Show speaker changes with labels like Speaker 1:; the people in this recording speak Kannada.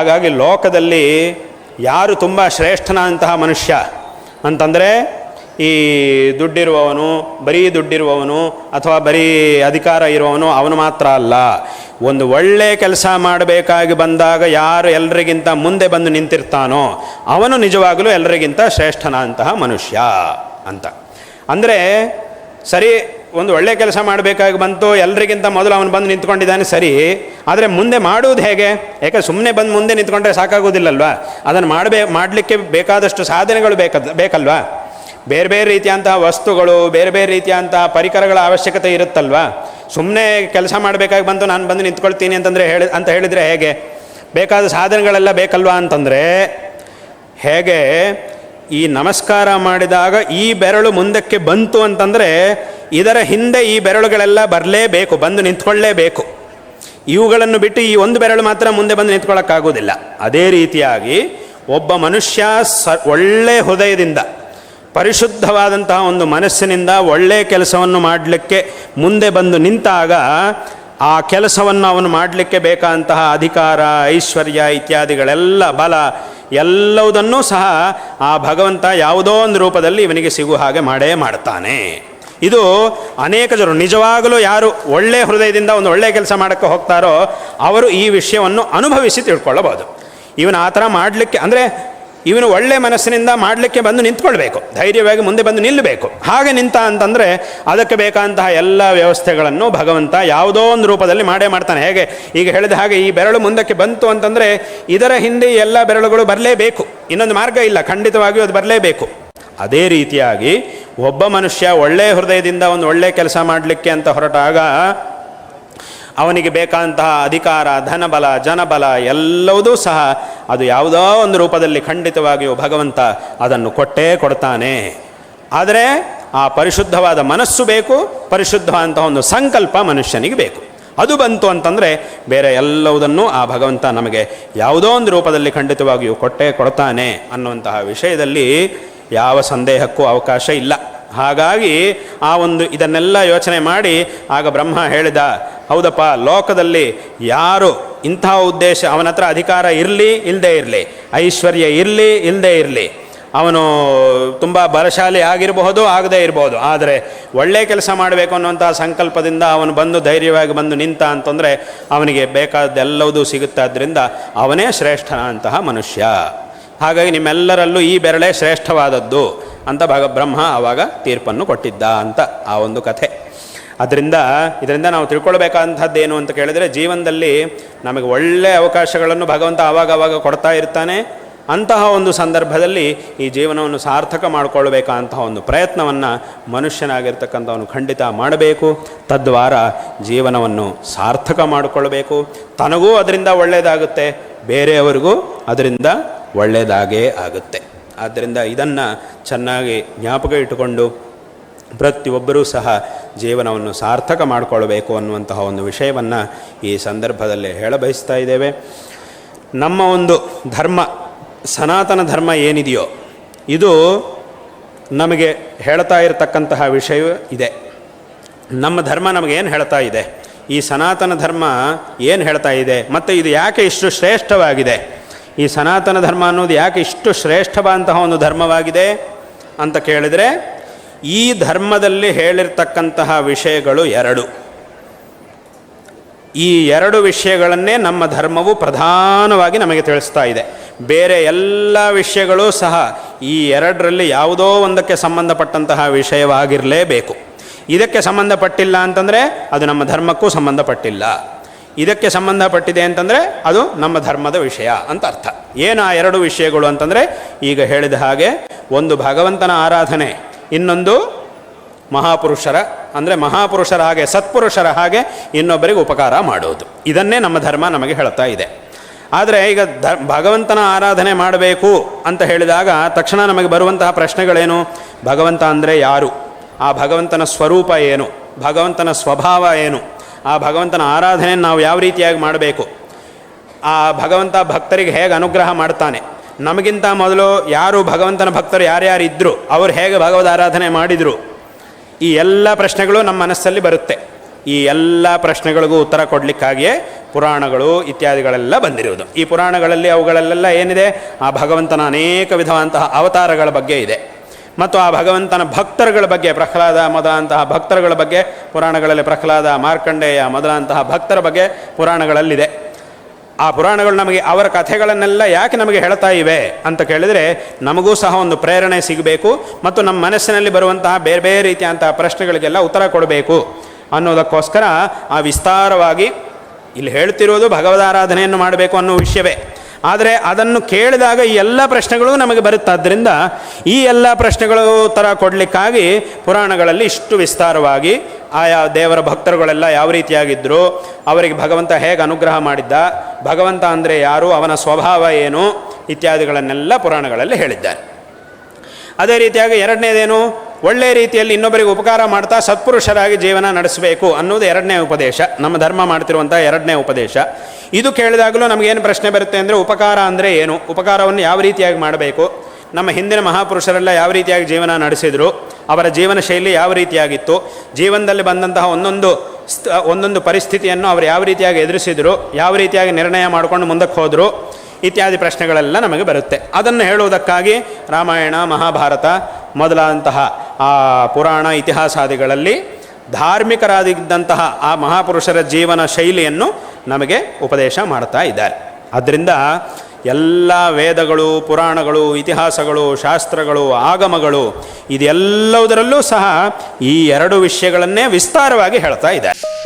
Speaker 1: ಹಾಗಾಗಿ ಲೋಕದಲ್ಲಿ ಯಾರು ತುಂಬ ಶ್ರೇಷ್ಠನಾದಂತಹ ಮನುಷ್ಯ ಅಂತಂದರೆ ಈ ದುಡ್ಡಿರುವವನು, ಬರೀ ದುಡ್ಡಿರುವವನು ಅಥವಾ ಬರೀ ಅಧಿಕಾರ ಇರುವವನು ಅವನು ಮಾತ್ರ ಅಲ್ಲ. ಒಂದು ಒಳ್ಳೆ ಕೆಲಸ ಮಾಡಬೇಕಾಗಿ ಬಂದಾಗ ಯಾರು ಎಲ್ಲರಿಗಿಂತ ಮುಂದೆ ಬಂದು ನಿಂತಿರ್ತಾನೋ ಅವನು ನಿಜವಾಗಲೂ ಎಲ್ಲರಿಗಿಂತ ಶ್ರೇಷ್ಠನಾದಂತಹ ಮನುಷ್ಯ ಅಂತ. ಅಂದರೆ ಸರಿ, ಒಂದು ಒಳ್ಳೆ ಕೆಲಸ ಮಾಡಬೇಕಾಗಿ ಬಂತು ಎಲ್ರಿಗಿಂತ ಮೊದಲು ಅವನು ಬಂದು ನಿಂತ್ಕೊಂಡಿದ್ದಾನೆ, ಸರಿ. ಆದರೆ ಮುಂದೆ ಮಾಡುವುದು ಹೇಗೆ? ಯಾಕೆ ಸುಮ್ಮನೆ ಬಂದು ಮುಂದೆ ನಿಂತ್ಕೊಂಡ್ರೆ ಸಾಕಾಗೋದಿಲ್ಲಲ್ವಾ ಅದನ್ನು ಮಾಡಬೇ, ಮಾಡಲಿಕ್ಕೆ ಬೇಕಾದಷ್ಟು ಸಾಧನೆಗಳು ಬೇಕ, ಬೇಕಲ್ವಾ? ಬೇರೆ ಬೇರೆ ರೀತಿಯಂತಹ ವಸ್ತುಗಳು, ಬೇರೆ ಬೇರೆ ರೀತಿಯಂತಹ ಪರಿಕರಗಳ ಅವಶ್ಯಕತೆ ಇರುತ್ತಲ್ವಾ? ಸುಮ್ಮನೆ ಕೆಲಸ ಮಾಡಬೇಕಾಗಿ ಬಂತು ನಾನು ಬಂದು ನಿಂತ್ಕೊಳ್ತೀನಿ ಅಂತಂದರೆ ಹೇಳಿ, ಅಂತ ಹೇಳಿದರೆ ಹೇಗೆ? ಬೇಕಾದ ಸಾಧನೆಗಳೆಲ್ಲ ಬೇಕಲ್ವಾ ಅಂತಂದರೆ, ಹೇಗೆ? ಈ ನಮಸ್ಕಾರ ಮಾಡಿದಾಗ ಈ ಬೆರಳು ಮುಂದಕ್ಕೆ ಬಂತು ಅಂತಂದರೆ, ಇದರ ಹಿಂದೆ ಈ ಬೆರಳುಗಳೆಲ್ಲ ಬರಲೇಬೇಕು, ಬಂದು ನಿಂತ್ಕೊಳ್ಳೇಬೇಕು. ಇವುಗಳನ್ನು ಬಿಟ್ಟು ಈ ಒಂದು ಬೆರಳು ಮಾತ್ರ ಮುಂದೆ ಬಂದು ನಿಂತ್ಕೊಳ್ಳೋಕ್ಕಾಗೋದಿಲ್ಲ ಅದೇ ರೀತಿಯಾಗಿ ಒಬ್ಬ ಮನುಷ್ಯ ಸ ಒಳ್ಳೆ ಹೃದಯದಿಂದ, ಪರಿಶುದ್ಧವಾದಂತಹ ಒಂದು ಮನಸ್ಸಿನಿಂದ ಒಳ್ಳೆಯ ಕೆಲಸವನ್ನು ಮಾಡಲಿಕ್ಕೆ ಮುಂದೆ ಬಂದು ನಿಂತಾಗ ಆ ಕೆಲಸವನ್ನು ಅವನು ಮಾಡಲಿಕ್ಕೆ ಬೇಕಾದಂತಹ ಅಧಿಕಾರ, ಐಶ್ವರ್ಯ ಇತ್ಯಾದಿಗಳೆಲ್ಲ ಬಲ ಎಲ್ಲವುದನ್ನೂ ಸಹ ಆ ಭಗವಂತ ಯಾವುದೋ ಒಂದು ರೂಪದಲ್ಲಿ ಇವನಿಗೆ ಸಿಗುವ ಹಾಗೆ ಮಾಡೇ ಮಾಡ್ತಾನೆ. ಇದು ಅನೇಕ ಜನರು, ನಿಜವಾಗಲೂ ಯಾರು ಒಳ್ಳೆಯ ಹೃದಯದಿಂದ ಒಂದು ಒಳ್ಳೆಯ ಕೆಲಸ ಮಾಡೋಕ್ಕೆ ಹೋಗ್ತಾರೋ ಅವರು ಈ ವಿಷಯವನ್ನು ಅನುಭವಿಸಿ ತಿಳ್ಕೊಳ್ಳಬಹುದು. ಇವನು ಆ ಥರ ಮಾಡಲಿಕ್ಕೆ ಅಂದರೆ ಇವನು ಒಳ್ಳೆ ಮನಸ್ಸಿನಿಂದ ಮಾಡಲಿಕ್ಕೆ ಬಂದು ನಿಂತ್ಕೊಳ್ಬೇಕು, ಧೈರ್ಯವಾಗಿ ಮುಂದೆ ಬಂದು ನಿಲ್ಲಬೇಕು. ಹಾಗೆ ನಿಂತ ಅಂತಂದರೆ ಅದಕ್ಕೆ ಬೇಕಾದಂತಹ ಎಲ್ಲ ವ್ಯವಸ್ಥೆಗಳನ್ನು ಭಗವಂತ ಯಾವುದೋ ಒಂದು ರೂಪದಲ್ಲಿ ಮಾಡೇ ಮಾಡ್ತಾನೆ. ಹೇಗೆ? ಈಗ ಹೇಳಿದ ಹಾಗೆ ಈ ಬೆರಳು ಮುಂದಕ್ಕೆ ಬಂತು ಅಂತಂದರೆ ಇದರ ಹಿಂದೆ ಎಲ್ಲ ಬೆರಳುಗಳು ಬರಲೇಬೇಕು. ಇನ್ನೊಂದು ಮಾರ್ಗ ಇಲ್ಲ, ಖಂಡಿತವಾಗಿಯೂ ಅದು ಬರಲೇಬೇಕು. ಅದೇ ರೀತಿಯಾಗಿ ಒಬ್ಬ ಮನುಷ್ಯ ಒಳ್ಳೆಯ ಹೃದಯದಿಂದ ಒಂದು ಒಳ್ಳೆಯ ಕೆಲಸ ಮಾಡಲಿಕ್ಕೆ ಅಂತ ಹೊರಟಾಗ ಅವನಿಗೆ ಬೇಕಾದಂತಹ ಅಧಿಕಾರ, ಧನಬಲ, ಜನಬಲ ಎಲ್ಲವುದೂ ಸಹ ಅದು ಯಾವುದೋ ಒಂದು ರೂಪದಲ್ಲಿ ಖಂಡಿತವಾಗಿಯೂ ಭಗವಂತ ಅದನ್ನು ಕೊಟ್ಟೇ ಕೊಡ್ತಾನೆ. ಆದರೆ ಆ ಪರಿಶುದ್ಧವಾದ ಮನಸ್ಸು ಬೇಕು, ಪರಿಶುದ್ಧವಾದಂತಹ ಒಂದು ಸಂಕಲ್ಪ ಮನುಷ್ಯನಿಗೆ ಬೇಕು. ಅದು ಬಂತು ಅಂತಂದರೆ ಬೇರೆ ಎಲ್ಲವುದನ್ನು ಆ ಭಗವಂತ ನಮಗೆ ಯಾವುದೋ ಒಂದು ರೂಪದಲ್ಲಿ ಖಂಡಿತವಾಗಿಯೂ ಕೊಟ್ಟೇ ಕೊಡ್ತಾನೆ ಅನ್ನುವಂತಹ ವಿಷಯದಲ್ಲಿ ಯಾವ ಸಂದೇಹಕ್ಕೂ ಅವಕಾಶ ಇಲ್ಲ. ಹಾಗಾಗಿ ಆ ಒಂದು ಇದನ್ನೆಲ್ಲ ಯೋಚನೆ ಮಾಡಿ ಆಗ ಬ್ರಹ್ಮ ಹೇಳಿದ, ಹೌದಪ್ಪ, ಲೋಕದಲ್ಲಿ ಯಾರು ಇಂತಹ ಉದ್ದೇಶ, ಅವನ ಹತ್ರ ಅಧಿಕಾರ ಇರಲಿ ಇಲ್ಲದೆ ಇರಲಿ, ಐಶ್ವರ್ಯ ಇರಲಿ ಇಲ್ಲದೇ ಇರಲಿ, ಅವನು ತುಂಬ ಬಲಶಾಲಿ ಆಗಿರಬಹುದು, ಆಗದೇ ಇರಬಹುದು, ಆದರೆ ಒಳ್ಳೆಯ ಕೆಲಸ ಮಾಡಬೇಕು ಅನ್ನುವಂಥ ಸಂಕಲ್ಪದಿಂದ ಅವನು ಬಂದು ಧೈರ್ಯವಾಗಿ ಬಂದು ನಿಂತ ಅಂತಂದರೆ ಅವನಿಗೆ ಬೇಕಾದ್ದೆಲ್ಲವೂ ಸಿಗುತ್ತಾದ್ದರಿಂದ ಅವನೇ ಶ್ರೇಷ್ಠನಂತಹ ಮನುಷ್ಯ. ಹಾಗಾಗಿ ನಿಮ್ಮೆಲ್ಲರಲ್ಲೂ ಈ ಬೆರಳೆ ಶ್ರೇಷ್ಠವಾದದ್ದು ಅಂತ ಭಗ ಬ್ರಹ್ಮ ಆವಾಗ ತೀರ್ಪನ್ನು ಕೊಟ್ಟಿದ್ದ ಅಂತ ಆ ಒಂದು ಕಥೆ. ಅದರಿಂದ, ಇದರಿಂದ ನಾವು ತಿಳ್ಕೊಳ್ಬೇಕಾದಂಥದ್ದೇನು ಅಂತ ಕೇಳಿದರೆ ಜೀವನದಲ್ಲಿ ನಮಗೆ ಒಳ್ಳೆಯ ಅವಕಾಶಗಳನ್ನು ಭಗವಂತ ಆವಾಗ ಆವಾಗ ಕೊಡ್ತಾ ಇರ್ತಾನೆ. ಅಂತಹ ಒಂದು ಸಂದರ್ಭದಲ್ಲಿ ಈ ಜೀವನವನ್ನು ಸಾರ್ಥಕ ಮಾಡಿಕೊಳ್ಬೇಕಂತಹ ಒಂದು ಪ್ರಯತ್ನವನ್ನು ಮನುಷ್ಯನಾಗಿರ್ತಕ್ಕಂಥವನು ಖಂಡಿತ ಮಾಡಬೇಕು. ತದ್ವಾರ ಜೀವನವನ್ನು ಸಾರ್ಥಕ ಮಾಡಿಕೊಳ್ಬೇಕು. ತನಗೂ ಅದರಿಂದ ಒಳ್ಳೆಯದಾಗುತ್ತೆ ಬೇರೆಯವರಿಗೂ ಅದರಿಂದ ಒಳ್ಳೆಯದಾಗೇ ಆಗುತ್ತೆ. ಆದ್ದರಿಂದ ಇದನ್ನು ಚೆನ್ನಾಗಿ ಜ್ಞಾಪಕ ಇಟ್ಟುಕೊಂಡು ಪ್ರತಿಯೊಬ್ಬರೂ ಸಹ ಜೀವನವನ್ನು ಸಾರ್ಥಕ ಮಾಡಿಕೊಳ್ಬೇಕು ಅನ್ನುವಂತಹ ಒಂದು ವಿಷಯವನ್ನು ಈ ಸಂದರ್ಭದಲ್ಲಿ ಹೇಳಬಯಸ್ತಾ ಇದ್ದೇವೆ. ನಮ್ಮ ಒಂದು ಧರ್ಮ, ಸನಾತನ ಧರ್ಮ ಏನಿದೆಯೋ, ಇದು ನಮಗೆ ಹೇಳ್ತಾ ಇರತಕ್ಕಂತಹ ವಿಷಯ ಇದೆ. ನಮ್ಮ ಧರ್ಮ ನಮಗೇನು ಹೇಳ್ತಾ ಇದೆ? ಈ ಸನಾತನ ಧರ್ಮ ಏನು ಹೇಳ್ತಾ ಇದೆ? ಮತ್ತು ಇದು ಯಾಕೆ ಇಷ್ಟು ಶ್ರೇಷ್ಠವಾಗಿದೆ? ಈ ಸನಾತನ ಧರ್ಮ ಅನ್ನೋದು ಯಾಕೆ ಇಷ್ಟು ಶ್ರೇಷ್ಠವಾದಂತಹ ಒಂದು ಧರ್ಮವಾಗಿದೆ ಅಂತ ಕೇಳಿದರೆ, ಈ ಧರ್ಮದಲ್ಲಿ ಹೇಳಿರ್ತಕ್ಕಂತಹ ವಿಷಯಗಳು ಎರಡು. ಈ ಎರಡು ವಿಷಯಗಳನ್ನೇ ನಮ್ಮ ಧರ್ಮವು ಪ್ರಧಾನವಾಗಿ ನಮಗೆ ತಿಳಿಸ್ತಾ ಇದೆ. ಬೇರೆ ಎಲ್ಲ ವಿಷಯಗಳು ಸಹ ಈ ಎರಡರಲ್ಲಿ ಯಾವುದೋ ಒಂದಕ್ಕೆ ಸಂಬಂಧಪಟ್ಟಂತಹ ವಿಷಯವಾಗಿರಲೇಬೇಕು. ಇದಕ್ಕೆ ಸಂಬಂಧಪಟ್ಟಿಲ್ಲ ಅಂತಂದರೆ ಅದು ನಮ್ಮ ಧರ್ಮಕ್ಕೂ ಸಂಬಂಧಪಟ್ಟಿಲ್ಲ. ಇದಕ್ಕೆ ಸಂಬಂಧಪಟ್ಟಿದೆ ಅಂತಂದರೆ ಅದು ನಮ್ಮ ಧರ್ಮದ ವಿಷಯ ಅಂತ ಅರ್ಥ. ಏನು ಆ ಎರಡು ವಿಷಯಗಳು ಅಂತಂದರೆ ಈಗ ಹೇಳಿದ ಹಾಗೆ ಒಂದು ಭಗವಂತನ ಆರಾಧನೆ, ಇನ್ನೊಂದು ಮಹಾಪುರುಷರ, ಅಂದರೆ ಮಹಾಪುರುಷರ ಹಾಗೆ ಸತ್ಪುರುಷರ ಹಾಗೆ ಇನ್ನೊಬ್ಬರಿಗೆ ಉಪಕಾರ ಮಾಡೋದು. ಇದನ್ನೇ ನಮ್ಮ ಧರ್ಮ ನಮಗೆ ಹೇಳ್ತಾ ಇದೆ. ಆದರೆ ಈಗ ಧ, ಭಗವಂತನ ಆರಾಧನೆ ಮಾಡಬೇಕು ಅಂತ ಹೇಳಿದಾಗ ತಕ್ಷಣ ನಮಗೆ ಬರುವಂತಹ ಪ್ರಶ್ನೆಗಳೇನು? ಭಗವಂತ ಅಂದರೆ ಯಾರು? ಆ ಭಗವಂತನ ಸ್ವರೂಪ ಏನು? ಭಗವಂತನ ಸ್ವಭಾವ ಏನು? ಆ ಭಗವಂತನ ಆರಾಧನೆಯನ್ನು ನಾವು ಯಾವ ರೀತಿಯಾಗಿ ಮಾಡಬೇಕು? ಆ ಭಗವಂತ ಭಕ್ತರಿಗೆ ಹೇಗೆ ಅನುಗ್ರಹ ಮಾಡ್ತಾನೆ? ನಮಗಿಂತ ಮೊದಲು ಯಾರು ಭಗವಂತನ ಭಕ್ತರು ಯಾರ್ಯಾರು ಇದ್ದರು ಅವರು ಹೇಗೆ ಭಗವದ್ ಆರಾಧನೆ ಮಾಡಿದರು? ಈ ಎಲ್ಲ ಪ್ರಶ್ನೆಗಳು ನಮ್ಮ ಮನಸ್ಸಲ್ಲಿ ಬರುತ್ತೆ. ಈ ಎಲ್ಲ ಪ್ರಶ್ನೆಗಳಿಗೂ ಉತ್ತರ ಕೊಡಲಿಕ್ಕಾಗಿಯೇ ಪುರಾಣಗಳು ಇತ್ಯಾದಿಗಳೆಲ್ಲ ಬಂದಿರುವುದು. ಈ ಪುರಾಣಗಳಲ್ಲಿ ಅವುಗಳಲ್ಲೆಲ್ಲ ಏನಿದೆ? ಆ ಭಗವಂತನ ಅನೇಕ ವಿಧವಾದಂತಹ ಅವತಾರಗಳ ಬಗ್ಗೆ ಇದೆ. ಮತ್ತು ಆ ಭಗವಂತನ ಭಕ್ತರುಗಳ ಬಗ್ಗೆ ಪ್ರಹ್ಲಾದ ಮೊದಲಾದಂತಹ ಭಕ್ತರುಗಳ ಬಗ್ಗೆ ಪುರಾಣಗಳಲ್ಲಿ ಪ್ರಹ್ಲಾದ ಮಾರ್ಕಂಡೇಯ ಮೊದಲಾದಂತಹ ಭಕ್ತರ ಬಗ್ಗೆ ಪುರಾಣಗಳಲ್ಲಿದೆ. ಆ ಪುರಾಣಗಳು ನಮಗೆ ಅವರ ಕಥೆಗಳನ್ನೆಲ್ಲ ಯಾಕೆ ನಮಗೆ ಹೇಳ್ತಾ ಇವೆ ಅಂತ ಕೇಳಿದರೆ ನಮಗೂ ಸಹ ಒಂದು ಪ್ರೇರಣೆ ಸಿಗಬೇಕು ಮತ್ತು ನಮ್ಮ ಮನಸ್ಸಿನಲ್ಲಿ ಬರುವಂತಹ ಬೇರೆ ಬೇರೆ ರೀತಿಯಂತಹ ಪ್ರಶ್ನೆಗಳಿಗೆಲ್ಲ ಉತ್ತರ ಕೊಡಬೇಕು ಅನ್ನೋದಕ್ಕೋಸ್ಕರ ಆ ವಿಸ್ತಾರವಾಗಿ ಇಲ್ಲಿ ಹೇಳ್ತಿರೋದು ಭಗವದಾರಾಧನೆಯನ್ನು ಮಾಡಬೇಕು ಅನ್ನೋ ವಿಷಯವೇ. ಆದರೆ ಅದನ್ನು ಕೇಳಿದಾಗ ಈ ಎಲ್ಲ ಪ್ರಶ್ನೆಗಳು ನಮಗೆ ಬರುತ್ತಾದ್ದರಿಂದ ಈ ಎಲ್ಲ ಪ್ರಶ್ನೆಗಳು ಥರ ಕೊಡಲಿಕ್ಕಾಗಿ ಪುರಾಣಗಳಲ್ಲಿ ಇಷ್ಟು ವಿಸ್ತಾರವಾಗಿ ಆಯಾ ದೇವರ ಭಕ್ತರುಗಳೆಲ್ಲ ಯಾವ ರೀತಿಯಾಗಿದ್ದರು ಅವರಿಗೆ ಭಗವಂತ ಹೇಗೆ ಅನುಗ್ರಹ ಮಾಡಿದ್ದ, ಭಗವಂತ ಅಂದರೆ ಯಾರು, ಅವನ ಸ್ವಭಾವ ಏನು, ಇತ್ಯಾದಿಗಳನ್ನೆಲ್ಲ ಪುರಾಣಗಳಲ್ಲಿ ಹೇಳಿದ್ದಾರೆ. ಅದೇ ರೀತಿಯಾಗಿ ಎರಡನೇದೇನು? ಒಳ್ಳೆಯ ರೀತಿಯಲ್ಲಿ ಇನ್ನೊಬ್ಬರಿಗೆ ಉಪಕಾರ ಮಾಡ್ತಾ ಸತ್ಪುರುಷರಾಗಿ ಜೀವನ ನಡೆಸಬೇಕು ಅನ್ನೋದು ಎರಡನೇ ಉಪದೇಶ. ನಮ್ಮ ಧರ್ಮ ಮಾಡ್ತಿರುವಂಥ ಎರಡನೇ ಉಪದೇಶ. ಇದು ಕೇಳಿದಾಗಲೂ ನಮಗೇನು ಪ್ರಶ್ನೆ ಬರುತ್ತೆ ಅಂದರೆ ಉಪಕಾರ ಅಂದರೆ ಏನು? ಉಪಕಾರವನ್ನು ಯಾವ ರೀತಿಯಾಗಿ ಮಾಡಬೇಕು? ನಮ್ಮ ಹಿಂದಿನ ಮಹಾಪುರುಷರೆಲ್ಲ ಯಾವ ರೀತಿಯಾಗಿ ಜೀವನ ನಡೆಸಿದರು? ಅವರ ಜೀವನ ಶೈಲಿ ಯಾವ ರೀತಿಯಾಗಿತ್ತು? ಜೀವನದಲ್ಲಿ ಬಂದಂತಹ ಒಂದೊಂದು ಒಂದೊಂದು ಪರಿಸ್ಥಿತಿಯನ್ನು ಅವರು ಯಾವ ರೀತಿಯಾಗಿ ಎದುರಿಸಿದರು? ಯಾವ ರೀತಿಯಾಗಿ ನಿರ್ಣಯ ಮಾಡಿಕೊಂಡು ಮುಂದಕ್ಕೆ ಹೋದರು? ಇತ್ಯಾದಿ ಪ್ರಶ್ನೆಗಳೆಲ್ಲ ನಮಗೆ ಬರುತ್ತೆ. ಅದನ್ನು ಹೇಳುವುದಕ್ಕಾಗಿ ರಾಮಾಯಣ, ಮಹಾಭಾರತ ಮೊದಲಾದಂತಹ ಆ ಪುರಾಣ ಇತಿಹಾಸಾದಿಗಳಲ್ಲಿ ಧಾರ್ಮಿಕರಾದಿದ್ದಂತಹ ಆ ಮಹಾಪುರುಷರ ಜೀವನ ಶೈಲಿಯನ್ನು ನಮಗೆ ಉಪದೇಶ ಮಾಡ್ತಾ ಇದ್ದಾರೆ. ಆದ್ದರಿಂದ ಎಲ್ಲ ವೇದಗಳು, ಪುರಾಣಗಳು, ಇತಿಹಾಸಗಳು, ಶಾಸ್ತ್ರಗಳು, ಆಗಮಗಳು ಇದೆಲ್ಲದರಲ್ಲೂ ಸಹ ಈ ಎರಡು ವಿಷಯಗಳನ್ನೇ ವಿಸ್ತಾರವಾಗಿ ಹೇಳ್ತಾ ಇದ್ದಾರೆ.